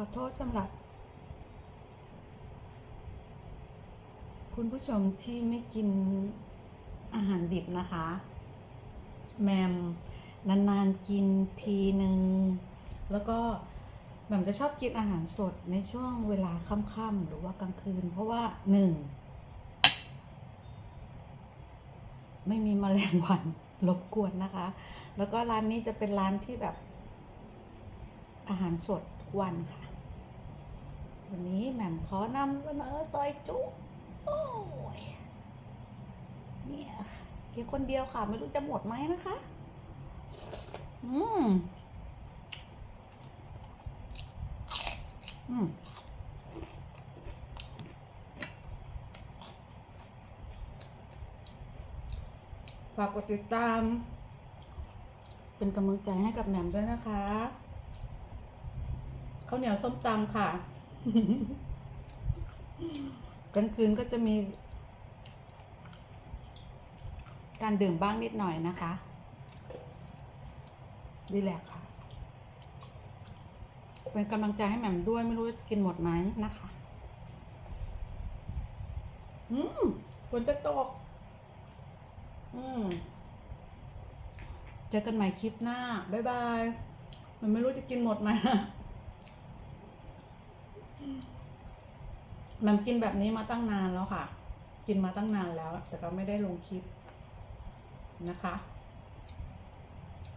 ขอโทษสำหรับ คุณผู้ชมที่ไม่กินอาหารดิบนะคะ แมมนานๆกินทีหนึ่งแล้วก็แมมจะชอบกินอาหารสดในช่วงเวลาค่ำๆหรือว่ากลางคืน เพราะว่าหนึ่งไม่มีแมลงวันรบกวนนะคะ แล้วก็ร้านนี้จะเป็นร้านที่แบบอาหารสด วันค่ะ วันนี้แหม่มขอนำเสนอซอยจุโอ้ยเนี่ยกินคนเดียวค่ะ ไม่รู้จะหมดไหมนะคะ อืม อืมฝากกดติดตาม เป็นกำลังใจให้กับแหม่มด้วยนะคะ ข้าวเหนียวส้มตำค่ะ กลางคืนก็จะมี การดื่มบ้างนิดหน่อยนะคะดีแลกซ์ค่ะ เป็นกำลังใจให้แหม่มด้วยไม่รู้จะกินหมดไหมนะคะ อืมฝนจะตก อืมเจอกันใหม่คลิปหน้า บ๊ายบาย มันไม่รู้จะกินหมดไหมนะแห มันกินแบบนี้มาตั้งนานแล้วค่ะ กินมาตั้งนานแล้ว แต่ก็ไม่ได้ลงคลิปนะคะ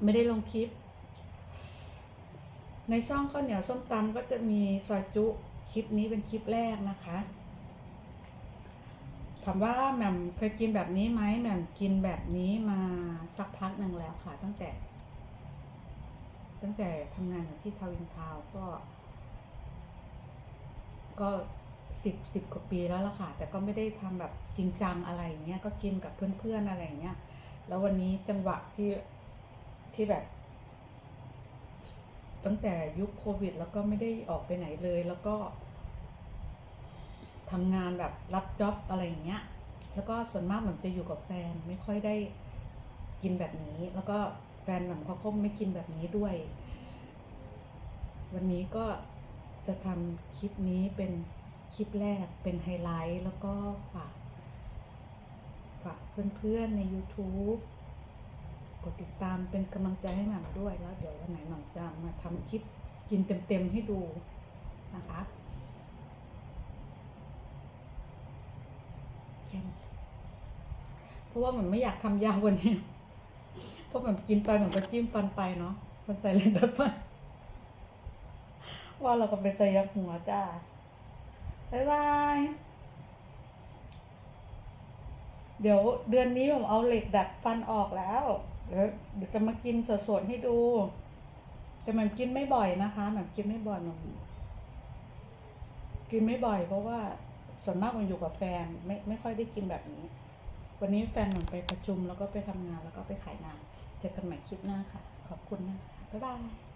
ไม่ได้ลงคลิป ในช่องข้าวเหนียวส้มตำก็จะมีซอยจุคลิปนี้เป็นคลิปแรกนะคะถามว่าแหม่มเคยกินแบบนี้ไหมแหม่มกินแบบนี้มาสักพักหนึ่งแล้วค่ะ ตั้งแต่ ตั้งแต่ทำงานอยู่ที่ทาวินทาวก็ ก็ สิบสิบกว่าปีแล้วล่ะค่ะ แต่ก็ไม่ได้ทำแบบจริงจังอะไรอย่างเงี้ยก็กินกับเพื่อนๆอะไรอย่างเงี้ยแล้ววันนี้จังหวะที่ที่แบบ ตั้งแต่ยุคโควิด แล้วก็ไม่ได้ออกไปไหนเลย แล้วก็ทำงานแบบรับจ็อบอะไรอย่างเงี้ย แล้วก็ส่วนมากเหมือนจะอยู่กับแฟนไม่ค่อยได้กินแบบนี้ แล้วก็แฟนเหมือนเขาก็ไม่กินแบบนี้ด้วย วันนี้ก็จะทำคลิปนี้เป็น คลิปแรกเป็นไฮไลท์แล้วก็ฝาก ฝากเพื่อนๆใน YouTube กดติดตามเป็นกำลังใจให้หม่ำด้วยแล้ว เดี๋ยววันไหนหม่ำจะมาทำคลิปกินเต็มๆให้ดูนะคะแค่เพราะว่าหมันไม่อยากทำยาวว่านี้ เพราะหมันกินไปหมันก็จิ้มฟันไปเนาะมันใส่เลนดับฟันว่าเราก็เป็นตะยักหัวจ้า บ๊ายบาย เดี๋ยวเดือนนี้ผมเอาเหล็กดัดฟันออกแล้ว เดี๋ยวเดี๋ยวจะมากินสดๆให้ดูแต่มันกินไม่บ่อยนะคะแบบกินไม่บ่อยมันกินไม่บ่อยเพราะว่าส่วนมากมันอยู่กับแฟนไม่ไม่ค่อยได้กินแบบนี้ วันนี้แฟนมันไปประชุมแล้วก็ไปทำงานแล้วก็ไปขายงาน เจอกันใหม่คลิปหน้าค่ะ ขอบคุณนะคะบ๊ายบาย